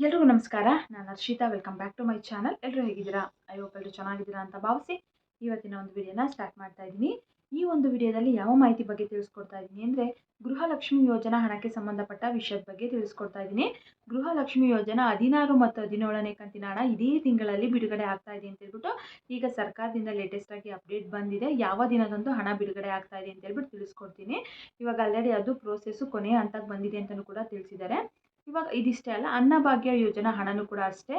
ಎಲ್ರಿಗೂ ನಮಸ್ಕಾರ. ನಾನು Harshita welcome back to my channel ಎಲ್ಲರೂ ಹೇಗಿದ್ದೀರಾ? ಐ ಹೋಪ್ ಎಲ್ಲರೂ ಚೆನ್ನಾಗಿದ್ದೀರಾ ಅಂತ ಭಾವಿಸಿ ಇವತ್ತಿನ ಒಂದು ವಿಡಿಯೋನ ಸ್ಟಾರ್ಟ್ ಮಾಡ್ತಾ ಇದ್ದೀನಿ. ಈ ಒಂದು ವಿಡಿಯೋದಲ್ಲಿ ಯಾವ ಮಾಹಿತಿ ಬಗ್ಗೆ ತಿಳಿಸ್ಕೊಡ್ತಾ ಇದ್ದೀನಿ ಅಂದರೆ ಗೃಹಲಕ್ಷ್ಮಿ ಯೋಜನಾ ಹಣಕ್ಕೆ ಸಂಬಂಧಪಟ್ಟ ವಿಷಯದ ಬಗ್ಗೆ ತಿಳಿಸ್ಕೊಡ್ತಾ ಇದ್ದೀನಿ. ಗೃಹಲಕ್ಷ್ಮಿ ಯೋಜನಾ ಹದಿನಾರು ಮತ್ತು ಹದಿನೇಳನೇ ಕಂತಿನ ಹಣ ಇದೇ ತಿಂಗಳಲ್ಲಿ ಬಿಡುಗಡೆ ಆಗ್ತಾ ಇದೆ ಅಂತ ಹೇಳ್ಬಿಟ್ಟು ಈಗ ಸರ್ಕಾರದಿಂದ ಲೇಟೆಸ್ಟ್ ಆಗಿ ಅಪ್ಡೇಟ್ ಬಂದಿದೆ. ಯಾವ ದಿನದಂದು ಹಣ ಬಿಡುಗಡೆ ಆಗ್ತಾ ಇದೆ ಅಂತ ಹೇಳ್ಬಿಟ್ಟು ತಿಳಿಸ್ಕೊಡ್ತೀನಿ. ಇವಾಗ ಆಲ್ರೆಡಿ ಅದು ಪ್ರೋಸೆಸ್ಸು ಕೊನೆಯ ಹಂತಕ್ಕೆ ಬಂದಿದೆ ಅಂತಲೂ ಕೂಡ ತಿಳಿಸಿದ್ದಾರೆ. ಇವಾಗ ಇದಿಷ್ಟೇ ಅಲ್ಲ, ಅನ್ನಭಾಗ್ಯ ಯೋಜನಾ ಹಣನೂ ಕೂಡ ಅಷ್ಟೇ.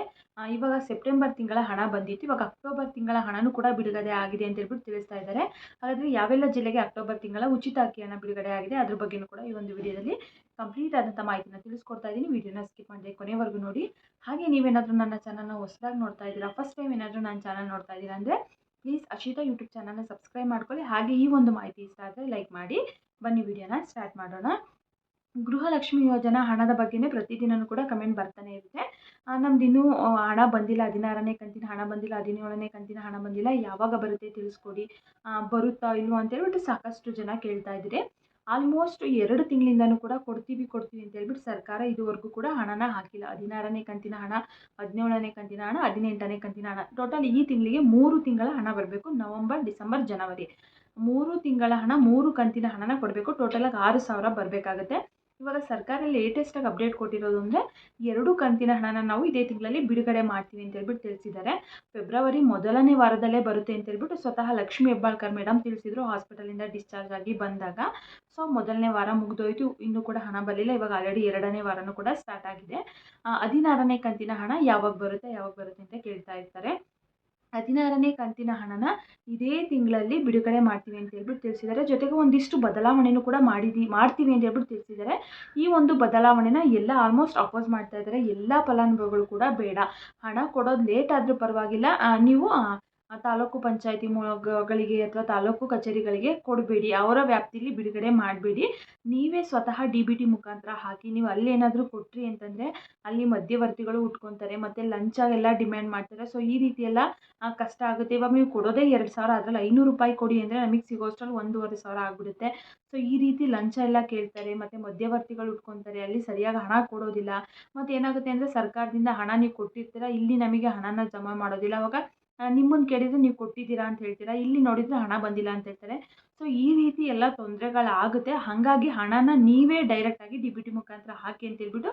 ಇವಾಗ ಸೆಪ್ಟೆಂಬರ್ ತಿಂಗಳ ಹಣ ಬಂದಿತ್ತು, ಇವಾಗ ಅಕ್ಟೋಬರ್ ತಿಂಗಳ ಹಣನೂ ಕೂಡ ಬಿಡುಗಡೆ ಆಗಿದೆ ಅಂತ ಹೇಳ್ಬಿಟ್ಟು ತಿಳಿಸ್ತಾ ಇದ್ದಾರೆ. ಹಾಗಾದರೆ ಯಾವೆಲ್ಲ ಜಿಲ್ಲೆಗೆ ಅಕ್ಟೋಬರ್ ತಿಂಗಳ ಉಚಿತ ಅಕ್ಕಿಯನ್ನು ಬಿಡುಗಡೆ ಆಗಿದೆ ಅದ್ರ ಬಗ್ಗೆನೂ ಕೂಡ ಈ ಒಂದು ವಿಡಿಯೋದಲ್ಲಿ ಕಂಪ್ಲೀಟ್ ಆದಂಥ ಮಾಹಿತಿನ ತಿಳಿಸ್ಕೊಡ್ತಾ ಇದ್ದೀನಿ. ವಿಡಿಯೋನ ಸ್ಕಿಪ್ ಮಾಡಿದೆ ಕೊನೆವರೆಗೂ ನೋಡಿ. ಹಾಗೆ ನೀವೇನಾದರೂ ನನ್ನ ಚಾನಲ್ನ ಹೊಸದಾಗಿ ನೋಡ್ತಾ ಇದ್ದೀರಾ ಫಸ್ಟ್ ಟೈಮ್ ಏನಾದರೂ ನನ್ನ ಚಾನಲ್ ನೋಡ್ತಾ ಇದ್ದೀರಾ ಅಂದರೆ ಪ್ಲೀಸ್ ಅಶಿತಾ ಯೂಟ್ಯೂಬ್ ಚಾನಲ್ನ ಸಬ್ಸ್ಕ್ರೈಬ್ ಮಾಡ್ಕೊಳ್ಳಿ. ಹಾಗೆ ಈ ಒಂದು ಮಾಹಿತಿ ಇಷ್ಟ ಆದರೆ ಲೈಕ್ ಮಾಡಿ. ಬನ್ನಿ ವಿಡಿಯೋನ ಸ್ಟಾರ್ಟ್ ಮಾಡೋಣ. ಗೃಹಲಕ್ಷ್ಮಿ ಯೋಜನಾ ಹಣದ ಬಗ್ಗೆನೇ ಪ್ರತಿದಿನವೂ ಕೂಡ ಕಮೆಂಟ್ ಬರ್ತಾನೆ ಇರುತ್ತೆ. ನಮ್ದು ಇನ್ನೂ ಹಣ ಬಂದಿಲ್ಲ, ಹದಿನಾರನೇ ಕಂತಿನ ಹಣ ಬಂದಿಲ್ಲ, ಹದಿನೇಳನೇ ಕಂತಿನ ಹಣ ಬಂದಿಲ್ಲ, ಯಾವಾಗ ಬರುತ್ತೆ ತಿಳಿಸ್ಕೊಡಿ ಬರುತ್ತಾ ಇಲ್ವೋ ಅಂತ ಹೇಳ್ಬಿಟ್ಟು ಸಾಕಷ್ಟು ಜನ ಕೇಳ್ತಾ ಇದ್ದೀರಿ. ಆಲ್ಮೋಸ್ಟ್ ಎರಡು ತಿಂಗಳಿಂದನೂ ಕೂಡ ಕೊಡ್ತೀವಿ ಕೊಡ್ತೀವಿ ಅಂತ ಹೇಳ್ಬಿಟ್ಟು ಸರ್ಕಾರ ಇದುವರೆಗೂ ಕೂಡ ಹಣನ ಹಾಕಿಲ್ಲ. ಹದಿನಾರನೇ ಕಂತಿನ ಹಣ, ಹದಿನೇಳನೇ ಕಂತಿನ ಹಣ, ಹದಿನೆಂಟನೇ ಕಂತಿನ ಹಣ. ಟೋಟಲ್ ಈ ತಿಂಗಳಿಗೆ ಮೂರು ತಿಂಗಳ ಹಣ ಬರಬೇಕು, ನವಂಬರ್, ಡಿಸೆಂಬರ್, ಜನವರಿ. ಮೂರು ತಿಂಗಳ ಹಣ, ಮೂರು ಕಂತಿನ ಹಣನ ಕೊಡಬೇಕು. ಟೋಟಲಾಗಿ ಆರು ಸಾವಿರ ಬರಬೇಕಾಗತ್ತೆ. ಇವಾಗ ಸರ್ಕಾರ ಲೇಟೆಸ್ಟಾಗಿ ಅಪ್ಡೇಟ್ ಕೊಟ್ಟಿರೋದು ಅಂದರೆ ಎರಡು ಕಂತಿನ ಹಣನ ನಾವು ಇದೇ ತಿಂಗಳಲ್ಲಿ ಬಿಡುಗಡೆ ಮಾಡ್ತೀವಿ ಅಂತ ಹೇಳ್ಬಿಟ್ಟು ತಿಳಿಸಿದ್ದಾರೆ. ಫೆಬ್ರವರಿ ಮೊದಲನೇ ವಾರದಲ್ಲೇ ಬರುತ್ತೆ ಅಂತ ಹೇಳ್ಬಿಟ್ಟು ಸ್ವತಃ ಲಕ್ಷ್ಮೀ ಹೆಬ್ಬಾಳ್ಕರ್ ಮೇಡಮ್ ತಿಳಿಸಿದ್ರು ಹಾಸ್ಪಿಟಲಿಂದ ಡಿಸ್ಚಾರ್ಜ್ ಆಗಿ ಬಂದಾಗ. ಸೊ ಮೊದಲನೇ ವಾರ ಮುಗಿದೋಯ್ತು. ಇನ್ನೂ ಕೂಡ ಹಣ ಬರಲಿಲ್ಲ. ಇವಾಗ ಆಲ್ರೆಡಿ ಎರಡನೇ ವಾರನೂ ಕೂಡ ಸ್ಟಾರ್ಟ್ ಆಗಿದೆ. ಹದಿನಾರನೇ ಕಂತಿನ ಹಣ ಯಾವಾಗ ಬರುತ್ತೆ ಯಾವಾಗ ಬರುತ್ತೆ ಅಂತ ಕೇಳ್ತಾ ಇರ್ತಾರೆ. ಹದಿನಾರನೇ ಕಂತಿನ ಹಣನ ಇದೇ ತಿಂಗಳಲ್ಲಿ ಬಿಡುಗಡೆ ಮಾಡ್ತೀವಿ ಅಂತ ಹೇಳ್ಬಿಟ್ಟು ತಿಳಿಸಿದ್ದಾರೆ. ಜೊತೆಗೆ ಒಂದಿಷ್ಟು ಬದಲಾವಣೆನೂ ಕೂಡ ಮಾಡಿದಿ, ಮಾಡ್ತೀವಿ ಅಂತ ಹೇಳ್ಬಿಟ್ಟು ತಿಳಿಸಿದ್ದಾರೆ. ಈ ಒಂದು ಬದಲಾವಣೆನ ಎಲ್ಲ ಆಲ್ಮೋಸ್ಟ್ ಅಪೋಸ್ ಮಾಡ್ತಾ ಇದ್ದಾರೆ. ಎಲ್ಲ ಫಲಾನುಭವಿಗಳು ಕೂಡ ಬೇಡ. ಹಣ ಕೊಡೋದು ಲೇಟ್ ಆದರೂ ಪರವಾಗಿಲ್ಲ. ನೀವು ತಾಲೂಕು ಪಂಚಾಯಿತಿ ಗಳಿಗೆ ಅಥವಾ ತಾಲೂಕು ಕಚೇರಿಗಳಿಗೆ ಕೊಡಬೇಡಿ. ಅವರ ವ್ಯಾಪ್ತಿಲಿ ಬಿಡುಗಡೆ ಮಾಡಬೇಡಿ. ನೀವೇ ಸ್ವತಃ ಡಿ ಬಿ ಟಿ ಮುಖಾಂತರ ಹಾಕಿ, ನೀವು ಅಲ್ಲಿ ಏನಾದರೂ ಕೊಟ್ರಿ ಅಂತಂದರೆ ಅಲ್ಲಿ ಮಧ್ಯವರ್ತಿಗಳು ಉಟ್ಕೊತಾರೆ, ಮತ್ತು ಲಂಚ ಎಲ್ಲ ಡಿಮ್ಯಾಂಡ್ ಮಾಡ್ತಾರೆ. ಸೊ, ಈ ರೀತಿ ಕಷ್ಟ ಆಗುತ್ತೆ. ಇವಾಗ ನೀವು ಕೊಡೋದೇ ಎರಡು ಸಾವಿರ, ಅದರಲ್ಲಿ ಐನೂರು ರೂಪಾಯಿ ಕೊಡಿ ಅಂದರೆ ನಮಗೆ ಸಿಗೋಷ್ಟರಲ್ಲಿ ಒಂದೂವರೆ ಸಾವಿರ ಆಗಿಬಿಡುತ್ತೆ. ಸೊ, ಈ ರೀತಿ ಲಂಚ ಎಲ್ಲ ಕೇಳ್ತಾರೆ, ಮತ್ತು ಮಧ್ಯವರ್ತಿಗಳು ಉಟ್ಕೊತಾರೆ. ಅಲ್ಲಿ ಸರಿಯಾಗಿ ಹಣ ಕೊಡೋದಿಲ್ಲ. ಮತ್ತು ಏನಾಗುತ್ತೆ ಅಂದರೆ ಸರ್ಕಾರದಿಂದ ಹಣ ನೀವು ಕೊಟ್ಟಿರ್ತೀರ, ಇಲ್ಲಿ ನಮಗೆ ಹಣನ ಜಮಾ ಮಾಡೋದಿಲ್ಲ. ಅವಾಗ ನಿಮ್ಮನ್ನು ಕೇಳಿದರೆ ನೀವು ಕೊಟ್ಟಿದ್ದೀರಾ ಅಂತ ಹೇಳ್ತೀರಾ? ಇಲ್ಲಿ ನೋಡಿದರೆ ಹಣ ಬಂದಿಲ್ಲ ಅಂತ ಹೇಳ್ತಾರೆ. ಸೊ ಈ ರೀತಿ ಎಲ್ಲ ತೊಂದರೆಗಳಾಗುತ್ತೆ. ಹಾಗಾಗಿ ಹಣನ ನೀವೇ ಡೈರೆಕ್ಟಾಗಿ ಡಿ ಬಿ ಟಿ ಮುಖಾಂತರ ಹಾಕಿ ಅಂತ ಹೇಳ್ಬಿಟ್ಟು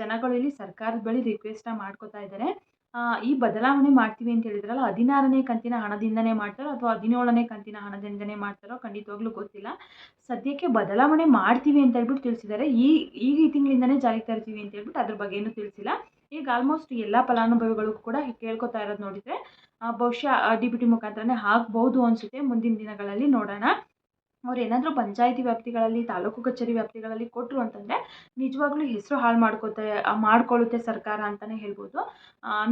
ಜನಗಳು ಇಲ್ಲಿ ಸರ್ಕಾರದ ಬಳಿ ರಿಕ್ವೆಸ್ಟ್ ಮಾಡ್ಕೋತಾ ಇದ್ದಾರೆ. ಈ ಬದಲಾವಣೆ ಮಾಡ್ತೀವಿ ಅಂತ ಹೇಳಿದ್ರಲ್ಲ, ಹದಿನಾರನೇ ಕಂತಿನ ಹಣದಿಂದನೇ ಮಾಡ್ತಾರೋ ಅಥವಾ ಹದಿನೇಳನೇ ಕಂತಿನ ಹಣದಿಂದನೇ ಮಾಡ್ತಾರೋ ಖಂಡಿತವಾಗ್ಲೂ ಗೊತ್ತಿಲ್ಲ. ಸದ್ಯಕ್ಕೆ ಬದಲಾವಣೆ ಮಾಡ್ತೀವಿ ಅಂತ ಹೇಳ್ಬಿಟ್ಟು ತಿಳಿಸಿದ್ದಾರೆ. ಈ ಈ ತಿಂಗಳಿಂದನೇ ಜಾರಿಗೆ ತರ್ತೀವಿ ಅಂತ ಹೇಳ್ಬಿಟ್ಟು ಅದ್ರ ಬಗ್ಗೆ ಏನೂ ತಿಳಿಸಿಲ್ಲ. ಈಗ ಆಲ್ಮೋಸ್ಟ್ ಎಲ್ಲ ಫಲಾನುಭವಿಗಳು ಕೂಡ ಕೇಳ್ಕೊತಾ ಇರೋದು ನೋಡಿದರೆ ಬಹುಶಃ ಡಿ ಬಿ ಟಿ ಮುಖಾಂತರನೇ ಹಾಕ್ಬೋದು ಅನಿಸುತ್ತೆ. ಮುಂದಿನ ದಿನಗಳಲ್ಲಿ ನೋಡೋಣ. ಅವ್ರು ಏನಾದರೂ ಪಂಚಾಯಿತಿ ವ್ಯಾಪ್ತಿಗಳಲ್ಲಿ, ತಾಲೂಕು ಕಚೇರಿ ವ್ಯಾಪ್ತಿಗಳಲ್ಲಿ ಕೊಟ್ಟರು ಅಂತಂದರೆ ನಿಜವಾಗ್ಲೂ ಹೆಸರು ಹಾಳು ಮಾಡ್ಕೋತೆ ಮಾಡಿಕೊಳ್ಳುತ್ತೆ ಸರ್ಕಾರ ಅಂತಲೇ ಹೇಳ್ಬೋದು.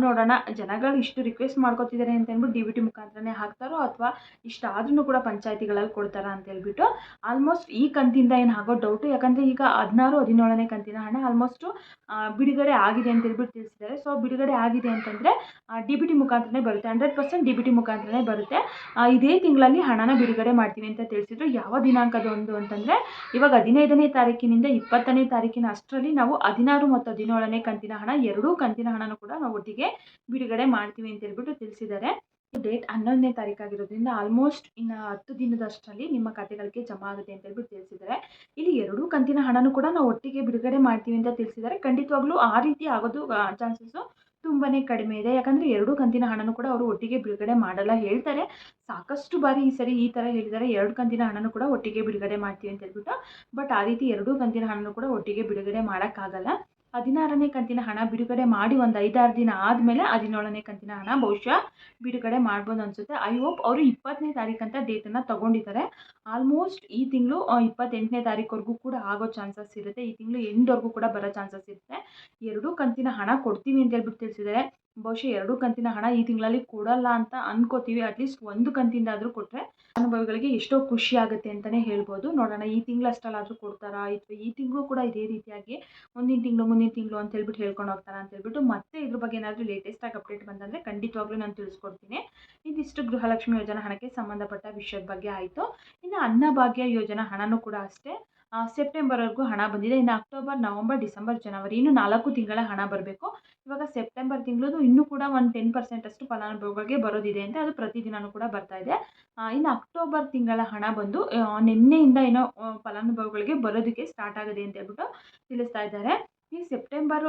ನೋಡೋಣ, ಜನಗಳು ಇಷ್ಟು ರಿಕ್ವೆಸ್ಟ್ ಮಾಡ್ಕೋತಿದ್ದಾರೆ ಅಂತ ಅಂದ್ಬಿಟ್ಟು ಡಿ ಬಿ ಟಿ ಮುಖಾಂತರನೇ ಹಾಕ್ತಾರೋ ಅಥವಾ ಇಷ್ಟಾದ್ರೂ ಕೂಡ ಪಂಚಾಯಿತಿಗಳಲ್ಲಿ ಕೊಡ್ತಾರಾ ಅಂತ ಹೇಳ್ಬಿಟ್ಟು ಆಲ್ಮೋಸ್ಟ್ ಈ ಕಂತಿಂದ ಏನು ಆಗೋ ಡೌಟು ಯಾಕಂದರೆ ಈಗ ಹದಿನಾರು, ಹದಿನೇಳನೇ ಕಂತಿನ ಹಣ ಆಲ್ಮೋಸ್ಟು ಬಿಡುಗಡೆ ಆಗಿದೆ ಅಂತ ಹೇಳ್ಬಿಟ್ಟು ತಿಳಿಸಿದ್ದಾರೆ. ಸೊ ಬಿಡುಗಡೆ ಆಗಿದೆ ಅಂತಂದರೆ ಡಿ ಬಿ ಟಿ ಮುಖಾಂತರನೇ ಬರುತ್ತೆ. Hundred percent D B T ಮುಖಾಂತರನೇ ಬರುತ್ತೆ. ಇದೇ ತಿಂಗಳಲ್ಲಿ ಹಣನ ಬಿಡುಗಡೆ ಮಾಡ್ತೀವಿ ಅಂತ ತಿಳಿಸಿದ್ರು. ಯಾವ ದಿನಾಂಕದೊಂದು ಅಂತಂದರೆ, ಇವಾಗ ಹದಿನೈದನೇ ತಾರೀಕಿನಿಂದ ಇಪ್ಪತ್ತನೇ ತಾರೀಕಿನ ಅಷ್ಟರಲ್ಲಿ ನಾವು ಹದಿನಾರು ಮತ್ತು ಹದಿನೇಳನೇ ಕಂತಿನ ಹಣ, ಎರಡೂ ಕಂತಿನ ಹಣನೂ ಕೂಡ ನಾವು ಒಟ್ಟಿಗೆ ಬಿಡುಗಡೆ ಮಾಡ್ತೀವಿ ಅಂತ ಹೇಳ್ಬಿಟ್ಟು ತಿಳಿಸಿದ್ದಾರೆ. ಡೇಟ್ ಹನ್ನೊಂದನೇ ತಾರೀಕಾಗಿರೋದ್ರಿಂದ ಆಲ್ಮೋಸ್ಟ್ ಇನ್ನು ಹತ್ತು ದಿನದಷ್ಟರಲ್ಲಿ ನಿಮ್ಮ ಖಾತೆಗಳಿಗೆ ಜಮಾ ಆಗುತ್ತೆ ಅಂತ ಹೇಳ್ಬಿಟ್ಟು ತಿಳಿಸಿದ್ದಾರೆ. ಇಲ್ಲಿ ಎರಡೂ ಕಂತಿನ ಹಣನೂ ಕೂಡ ನಾವು ಒಟ್ಟಿಗೆ ಬಿಡುಗಡೆ ಮಾಡ್ತೀವಿ ಅಂತ ತಿಳಿಸಿದ್ದಾರೆ. ಖಂಡಿತವಾಗ್ಲೂ ಆ ರೀತಿ ಆಗೋದು ಚಾನ್ಸಸ್ಸು ತುಂಬಾ ಕಡಿಮೆ ಇದೆ. ಯಾಕಂದರೆ ಎರಡೂ ಕಂತಿನ ಹಣನೂ ಕೂಡ ಅವರು ಒಟ್ಟಿಗೆ ಬಿಡುಗಡೆ ಮಾಡಲ್ಲ ಹೇಳ್ತಾರೆ. ಸಾಕಷ್ಟು ಬಾರಿ ಈ ಸರಿ ಈ ಥರ ಹೇಳಿದ್ದಾರೆ ಎರಡು ಕಂತಿನ ಹಣನೂ ಕೂಡ ಒಟ್ಟಿಗೆ ಬಿಡುಗಡೆ ಮಾಡ್ತೀವಿ ಅಂತ ಹೇಳ್ಬಿಟ್ಟು, ಬಟ್ ಆ ರೀತಿ ಎರಡೂ ಕಂತಿನ ಹಣನೂ ಕೂಡ ಒಟ್ಟಿಗೆ ಬಿಡುಗಡೆ ಮಾಡೋಕ್ಕಾಗಲ್ಲ. ಹದಿನಾರನೇ ಕಂತಿನ ಹಣ ಬಿಡುಗಡೆ ಮಾಡಿ ಒಂದು ಐದಾರು ದಿನ ಆದಮೇಲೆ ಹದಿನೇಳನೇ ಕಂತಿನ ಹಣ ಬಹುಶಃ ಬಿಡುಗಡೆ ಮಾಡ್ಬೋದು ಅನಿಸುತ್ತೆ. ಐ ಹೋಪ್ ಅವರು ಇಪ್ಪತ್ತನೇ ತಾರೀಕಂತ ಡೇಟನ್ನು ತೊಗೊಂಡಿದ್ದಾರೆ ಆಲ್ಮೋಸ್ಟ್ ಈ ತಿಂಗಳು ಇಪ್ಪತ್ತೆಂಟನೇ ತಾರೀಕುವರೆಗೂ ಕೂಡ ಆಗೋ ಚಾನ್ಸಸ್ ಇರುತ್ತೆ. ಈ ತಿಂಗಳು ಎಂಡ್ವರೆಗೂ ಕೂಡ ಬರೋ ಚಾನ್ಸಸ್ ಇರುತ್ತೆ. ಎರಡೂ ಕಂತಿನ ಹಣ ಕೊಡ್ತೀವಿ ಅಂತ ಹೇಳ್ಬಿಟ್ಟು ತಿಳಿಸಿದ್ದಾರೆ ಬಹುಶಃ ಎರಡು ಕಂತಿನ ಹಣ ಈ ತಿಂಗಳಲ್ಲಿ ಕೊಡಲ್ಲ ಅಂತ ಅನ್ಕೋತೀವಿ. ಅಟ್ಲೀಸ್ಟ್ ಒಂದು ಕಂತಿಂದಾದರೂ ಕೊಟ್ಟರೆ ಅನುಭವಿಗಳಿಗೆ ಎಷ್ಟೋ ಖುಷಿ ಆಗುತ್ತೆ ಅಂತಲೇ ಹೇಳ್ಬೋದು. ನೋಡೋಣ, ಈ ತಿಂಗಳಷ್ಟಲ್ಲಾದರೂ ಕೊಡ್ತಾರಾ? ಅಥವಾ ಈ ತಿಂಗಳು ಕೂಡ ಇದೇ ರೀತಿಯಾಗಿ ಮುಂದಿನ ತಿಂಗಳು ಮುಂದಿನ ತಿಂಗಳು ಅಂತ ಹೇಳ್ಬಿಟ್ಟು ಹೇಳ್ಕೊಂಡು ಹೋಗ್ತಾರಾ ಅಂತ ಹೇಳ್ಬಿಟ್ಟು ಮತ್ತೆ ಇದ್ರ ಬಗ್ಗೆ ಏನಾದರೂ ಲೇಟೆಸ್ಟಾಗಿ ಅಪ್ಡೇಟ್ ಬಂದಂದರೆ ಖಂಡಿತವಾಗ್ಲೂ ನಾನು ತಿಳಿಸ್ಕೊಡ್ತೀನಿ. ಇದಿಷ್ಟು ಗೃಹಲಕ್ಷ್ಮಿ ಯೋಜನಾ ಹಣಕ್ಕೆ ಸಂಬಂಧಪಟ್ಟ ವಿಷಯದ ಬಗ್ಗೆ ಆಯಿತು. ಇನ್ನು ಅನ್ನಭಾಗ್ಯ ಯೋಜನಾ ಹಣನೂ ಕೂಡ ಅಷ್ಟೇ. ಸೆಪ್ಟೆಂಬರ್ವರೆಗೂ ಹಣ ಬಂದಿದೆ. ಇನ್ನು ಅಕ್ಟೋಬರ್, ನವಂಬರ್, ಡಿಸೆಂಬರ್, ಜನವರಿ ಇನ್ನು ನಾಲ್ಕು ತಿಂಗಳ ಹಣ ಬರಬೇಕು. ಇವಾಗ ಸೆಪ್ಟೆಂಬರ್ ತಿಂಗಳದು ಇನ್ನೂ ಕೂಡ ಒಂದು ಟೆನ್ ಪರ್ಸೆಂಟಷ್ಟು ಫಲಾನುಭವಿಗಳಿಗೆ ಬರೋದಿದೆ ಅಂತ ಅದು ಪ್ರತಿದಿನವೂ ಕೂಡ ಬರ್ತಾ ಇದೆ. ಇನ್ನು ಅಕ್ಟೋಬರ್ ತಿಂಗಳ ಹಣ ಬಂದು ನಿನ್ನೆಯಿಂದ ಏನೋ ಫಲಾನುಭವಿಗಳಿಗೆ ಬರೋದಕ್ಕೆ ಸ್ಟಾರ್ಟ್ ಆಗಿದೆ ಅಂತ ಹೇಳ್ಬಿಟ್ಟು ತಿಳಿಸ್ತಾ ಇದ್ದಾರೆ. ಈ ಸೆಪ್ಟೆಂಬರ್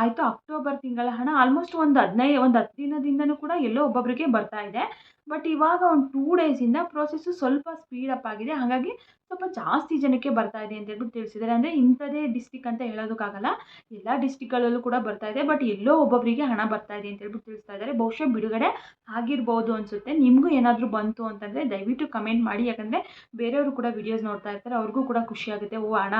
ಆಯಿತು ಅಕ್ಟೋಬರ್ ತಿಂಗಳ ಹಣ ಆಲ್ಮೋಸ್ಟ್ ಒಂದು ಹದಿನೈದು, ಒಂದು ಹತ್ತು ದಿನದಿಂದನೂ ಕೂಡ ಎಲ್ಲೋ ಒಬ್ಬೊಬ್ಬರಿಗೆ ಬರ್ತಾ ಇದೆ. ಬಟ್ ಇವಾಗ ಒಂದು ಟೂ ಡೇಸಿಂದ ಪ್ರೋಸೆಸ್ಸು ಸ್ವಲ್ಪ ಸ್ಪೀಡಪ್ ಆಗಿದೆ. ಹಾಗಾಗಿ ಸ್ವಲ್ಪ ಜಾಸ್ತಿ ಜನಕ್ಕೆ ಬರ್ತಾ ಇದೆ ಅಂತ ಹೇಳ್ಬಿಟ್ಟು ತಿಳಿಸಿದ್ದಾರೆ. ಅಂದರೆ ಇಂಥದೇ ಡಿಸ್ಟಿಕ್ ಅಂತ ಹೇಳೋದಕ್ಕಾಗಲ್ಲ. ಎಲ್ಲ ಡಿಸ್ಟಿಕ್ಗಳಲ್ಲೂ ಕೂಡ ಬರ್ತಾ ಇದೆ. ಬಟ್ ಎಲ್ಲೋ ಒಬ್ಬೊಬ್ಬರಿಗೆ ಹಣ ಬರ್ತಾ ಇದೆ ಅಂತ ಹೇಳ್ಬಿಟ್ಟು ತಿಳಿಸ್ತಾ ಇದ್ದಾರೆ. ಬಹುಶಃ ಬಿಡುಗಡೆ ಆಗಿರ್ಬೋದು ಅನಿಸುತ್ತೆ. ನಿಮಗೂ ಏನಾದರೂ ಬಂತು ಅಂತಂದರೆ ದಯವಿಟ್ಟು ಕಮೆಂಟ್ ಮಾಡಿ. ಯಾಕಂದರೆ ಬೇರೆಯವರು ಕೂಡ ವಿಡಿಯೋಸ್ ನೋಡ್ತಾ ಇರ್ತಾರೆ. ಅವ್ರಿಗೂ ಕೂಡ ಖುಷಿ ಆಗುತ್ತೆ. ಓ, ಹಣ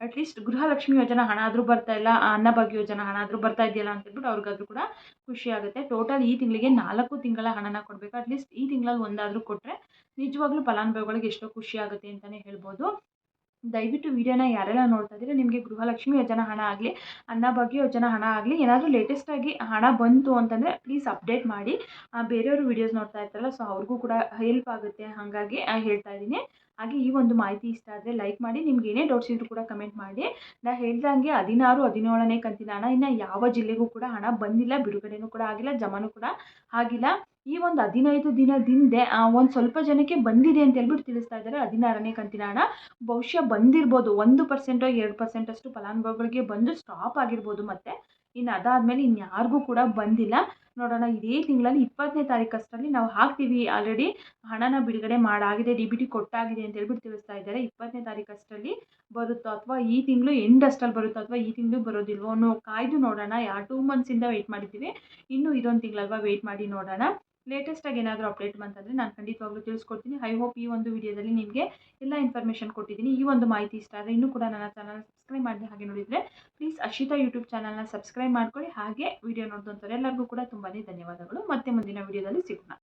ಅಟ್ಲೀಸ್ಟ್ ಗೃಹಲಕ್ಷ್ಮಿ ಯೋಜನೆ ಹಣ ಆದರೂ ಬರ್ತಾ ಇಲ್ಲ ಅನ್ನಭಾಗ್ಯ ಯೋಜನೆ ಹಣ ಆದರೂ ಬರ್ತಾ ಇದೆಯಲ್ಲ ಅಂತ ಹೇಳ್ಬಿಟ್ಟು ಅವ್ರಿಗಾದ್ರೂ ಕೂಡ ಖುಷಿ ಆಗುತ್ತೆ. ಟೋಟಲ್ ಈ ತಿಂಗಳಿಗೆ ನಾಲ್ಕು ತಿಂಗಳ ಹಣನ ಕೊಡಬೇಕು. ಅಟ್ಲೀಸ್ಟ್ ಈ ತಿಂಗಳಲ್ಲಿ ಒಂದಾದರೂ ಕೊಟ್ಟರೆ ನಿಜವಾಗ್ಲೂ ಫಲಾನುಭವಿಗಳಿಗೆ ಎಷ್ಟೋ ಖುಷಿ ಆಗುತ್ತೆ ಅಂತಲೇ ಹೇಳ್ಬೋದು. ದಯವಿಟ್ಟು ವಿಡಿಯೋನ ಯಾರೆಲ್ಲ ನೋಡ್ತಾ ಇದ್ದೀರಾ, ನಿಮಗೆ ಗೃಹಲಕ್ಷ್ಮಿ ಯೋಜನಾ ಹಣ ಆಗಲಿ ಅನ್ನಭಾಗ್ಯ ಯೋಜನಾ ಹಣ ಆಗಲಿ, ಏನಾದರೂ ಲೇಟೆಸ್ಟಾಗಿ ಹಣ ಬಂತು ಅಂತಂದರೆ ಪ್ಲೀಸ್ ಅಪ್ಡೇಟ್ ಮಾಡಿ. ಬೇರೆಯವರು ವೀಡಿಯೋಸ್ ನೋಡ್ತಾ ಇರ್ತಾರಲ್ಲ ಸೊ ಅವ್ರಿಗೂ ಕೂಡ ಹೆಲ್ಪ್ ಆಗುತ್ತೆ ಹಾಗಾಗಿ ಹೇಳ್ತಾ ಇದ್ದೀನಿ. ಹಾಗೆ ಈ ಒಂದು ಮಾಹಿತಿ ಇಷ್ಟ ಆದರೆ ಲೈಕ್ ಮಾಡಿ, ನಿಮ್ಗೆ ಏನೇ ಡೌಟ್ಸ್ ಇದ್ರೂ ಕೂಡ ಕಮೆಂಟ್ ಮಾಡಿ. ನಾ ಹೇಳ್ದಂಗೆ ಹದಿನಾರು, ಹದಿನೇಳನೇ ಕಂತಿನ ಹಣ, ಇನ್ನು ಯಾವ ಜಿಲ್ಲೆಗೂ ಕೂಡ ಹಣ ಬಂದಿಲ್ಲ, ಬಿಡುಗಡೆನೂ ಕೂಡ ಆಗಿಲ್ಲ, ಜಮಾನು ಕೂಡ ಆಗಿಲ್ಲ. ಈ ಒಂದು ಹದಿನೈದು ದಿನದಿಂದ ಒಂದು ಸ್ವಲ್ಪ ಜನಕ್ಕೆ ಬಂದಿದೆ ಅಂತ ಹೇಳ್ಬಿಟ್ಟು ತಿಳಿಸ್ತಾ ಇದ್ದಾರೆ. ಹದಿನಾರನೇ ಕಂತಿನ ಹಣ ಬಹುಶಃ ಬಂದಿರ್ಬೋದು. ಒಂದು ಪರ್ಸೆಂಟೋ ಎರಡು ಪರ್ಸೆಂಟಷ್ಟು ಫಲಾನುಭವಿಗಳಿಗೆ ಬಂದು ಸ್ಟಾಪ್ ಆಗಿರ್ಬೋದು ಮತ್ತೆ. ಇನ್ನು ಅದಾದಮೇಲೆ ಇನ್ಯಾರಿಗೂ ಕೂಡ ಬಂದಿಲ್ಲ. ನೋಡೋಣ, ಇದೇ ತಿಂಗಳಲ್ಲಿ ಇಪ್ಪತ್ತನೇ ತಾರೀಕಷ್ಟರಲ್ಲಿ ನಾವು ಹಾಕ್ತೀವಿ. ಆಲ್ರೆಡಿ ಹಣನ ಬಿಡುಗಡೆ ಮಾಡಾಗಿದೆ ಡಿ ಬಿ ಟಿ ಕೊಟ್ಟಾಗಿದೆ ಅಂತ ಹೇಳ್ಬಿಟ್ಟು ತಿಳಿಸ್ತಾ ಇದ್ದಾರೆ. ಇಪ್ಪತ್ತನೇ ತಾರೀಕು ಅಷ್ಟರಲ್ಲಿ ಬರುತ್ತೋ ಅಥವಾ ಈ ತಿಂಗಳು ಎಂಡ್ ಅಷ್ಟರಲ್ಲಿ ಬರುತ್ತೋ ಅಥವಾ ಈ ತಿಂಗಳು ಬರೋದಿಲ್ವೋ ಅನ್ನೋ ಕಾಯ್ದು ನೋಡೋಣ. ಯಾ ಟೂ ಮಂತ್ಸಿಂದ ವೆಯ್ಟ್ ಮಾಡಿದ್ದೀವಿ. ಇನ್ನೂ ಇದೊಂದು ತಿಂಗಳಲ್ವಾ ವೆಯ್ಟ್ ಮಾಡಿ ನೋಡೋಣ. ಲೇಟೆಸ್ಟಾಗಿ ಏನಾದರೂ ಅಪ್ಡೇಟ್ ಬಂತಂದರೆ ನಾನು ಖಂಡಿತವಾಗ್ಲೂ ತಿಳಿಸ್ಕೊಡ್ತೀನಿ. ಐ ಹೋಪ್ ಈ ಒಂದು ವಿಡಿಯೋದಲ್ಲಿ ನಿಮಗೆ ಎಲ್ಲ ಇನ್ಫಾರ್ಮೇಷನ್ ಕೊಟ್ಟಿದ್ದೀನಿ. ಈ ಒಂದು ಮಾಹಿತಿ ಇಷ್ಟ ಆದರೆ ಇನ್ನೂ ಕೂಡ ನನ್ನ ಚಾನಲ್ ಸಬ್ಸ್ಕ್ರೈಬ್ ಮಾಡಿದೆ ಹಾಗೆ ನೋಡಿದರೆ ಪ್ಲೀಸ್ ಅಶಿತಾ ಯೂಟ್ಯೂಬ್ ಚಾನಲ್ನ ಸಬ್ಸ್ಕ್ರೈಬ್ ಮಾಡ್ಕೊಳ್ಳಿ. ಹಾಗೆ ವಿಡಿಯೋ ನೋಡಿದಂಥವ್ರು ಎಲ್ಲರಿಗೂ ಕೂಡ ತುಂಬಾ ಧನ್ಯವಾದಗಳು. ಮತ್ತೆ ಮುಂದಿನ ವಿಡಿಯೋದಲ್ಲಿ ಸಿಗೋಣ.